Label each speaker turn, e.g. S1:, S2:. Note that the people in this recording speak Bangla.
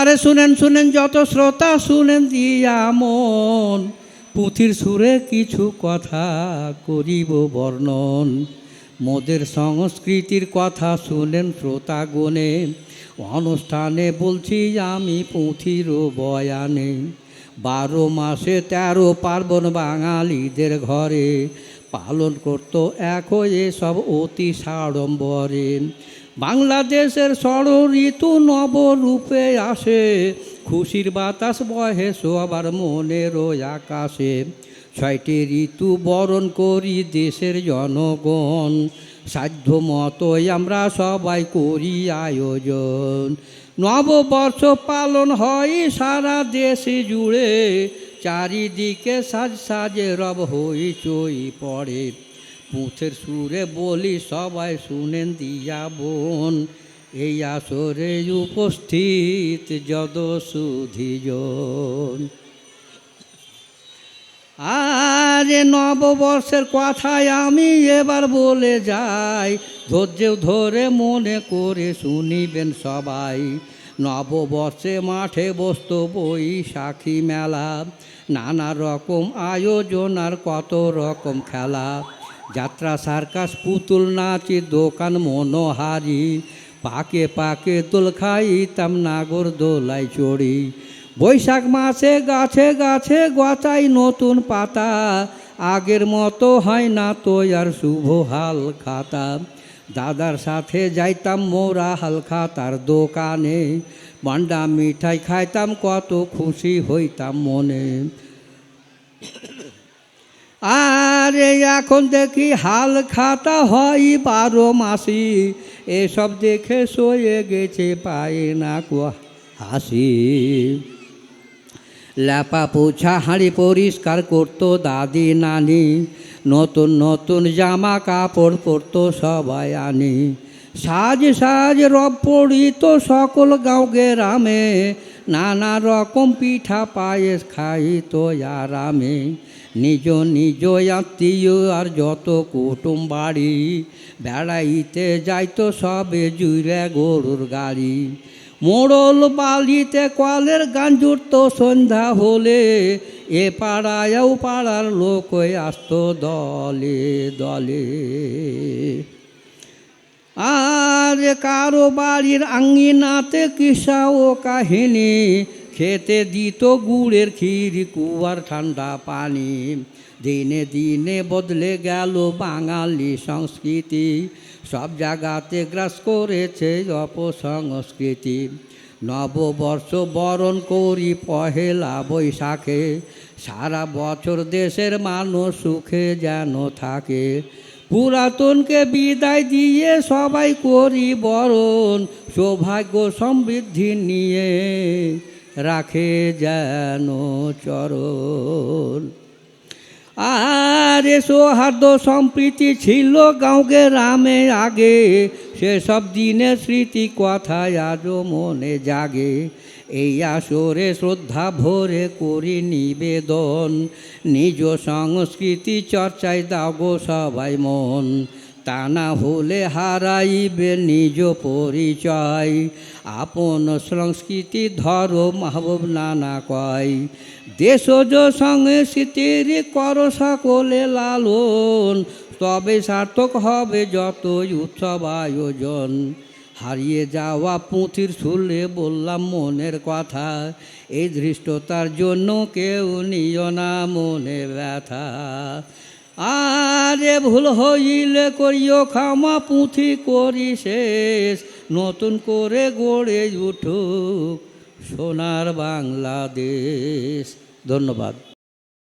S1: আরে শুনেন শুনেন, যত শ্রোতা শুনেন দিয়া মন। পুঁথির সুরে কিছু কথা করিব বর্ণন। মোদের সংস্কৃতির কথা শুনেন শ্রোতা গুণে অনুষ্ঠানে বলছি আমি পুঁথির বয়ানে, বারো মাসে তেরো পার্বণ বাঙালিদের ঘরে পালন করত এক সব অতি সাড়ম্বরে। বাংলাদেশের ষড় ঋতু নবরূপে আসে। খুশির বাতাস বহে সবার মনেরও আকাশে। ছয়টি ঋতু বরণ করি দেশের জনগণ। সাধ্য মতোই আমরা সবাই করি আয়োজন। নববর্ষ পালন হয় সারা দেশে জুড়ে। চারিদিকে সাজ সাজে রব হই চই পড়ে। পুঁথের সুরে বলি সবাই শুনেন দিয়া বোন। এই আসরে উপস্থিত যদ সুধিজন আরে নববর্ষের কথায় আমি এবার বলে যাই। ধৈর্য ধরে মনে করে শুনিবেন সবাই। নববর্ষে মাঠে বসত বৈশাখী মেলা। নানা রকম আয়োজন আর কত রকম খেলা। যাত্রা সার্কাস পুতুল নাচি দোকান মনোহারি। পাকে পাকে দোল খাইতাম নাগর দোলাই চড়ি। বৈশাখ মাসে গাছে গাছে গচাই নতুন পাতা। আগের মতো হয় না তো আর শুভ হাল খাতা। দাদার সাথে যাইতাম মোরা হাল খাতার দোকানে। মান্ডা মিঠাই খাইতাম কত খুশি হইতাম মনে। আরে এখন দেখি হাল খাতা হয় বারো মাসি। এসব দেখে সয়ে গেছে পায়ে না কো হাসি। ল্যাপা পোছা হাঁড়ি পরিষ্কার করতো দাদি নানি। নতুন নতুন জামা কাপড় পরতো সবাই আনি। সাজ সাজ রব পড়িত সকল গাঁও গ্রামে। নানা রকম পিঠা পায়েস খাইত আরামে। নিজ নিজ আত্মীয় আর যত কুটুম বাড়ি, বেড়াইতে যাইতো সবে জুড়ে গরুর গাড়ি। মোড়ল বালিতে কলের গান জুড়ত সন্ধ্যা হলে, এ পাড়ায় পাড়ার লোক আসতো দলে দলে। আর কারও বাড়ির আঙ্গিনাতে কিসা ও কাহিনী? খেতে দিত গুড়ের ক্ষীর, কুয়ার ঠান্ডা পানি। দিনে দিনে বদলে গেল বাঙালি সংস্কৃতি। সব জায়গাতে গ্রাস করেছে অপসংস্কৃতি। নববর্ষ বরণ করি পহেলা বৈশাখে। সারা বছর দেশের মানুষ সুখে যেন থাকে। পুরাতনকে বিদায় দিয়ে সবাই করি বরণ, সৌভাগ্য সমৃদ্ধি নিয়ে রাখে যেন চরণ। আরে সৌহার্দ্য সম্প্রীতি ছিল গাঁওকে রামে আগে, সেসব দিনের স্মৃতি কথায় আজও মনে জাগে। এই আসরে শ্রদ্ধা ভরে করি নিবেদন। নিজ সংস্কৃতি চর্চায় দাও গো সবাই মন। তা না হলে হারাইবে নিজ পরিচয়। আপন সংস্কৃতি ধরো মাহবুব নানা কয়। দেশজ সংস্কৃতির কর সকলে লালন। তবে সার্থক হবে যতই উৎসব আয়োজন। হারিয়ে যাওয়া পুঁথির শুনলে বললাম মনের কথা। এই ধৃষ্টতার জন্য কেউ নিও না মনে ব্যথা। আরে ভুল হইলে করিও, ক্ষমা পুঁথি করি শেষ। নতুন করে গড়ে উঠুক সোনার বাংলাদেশ। ধন্যবাদ।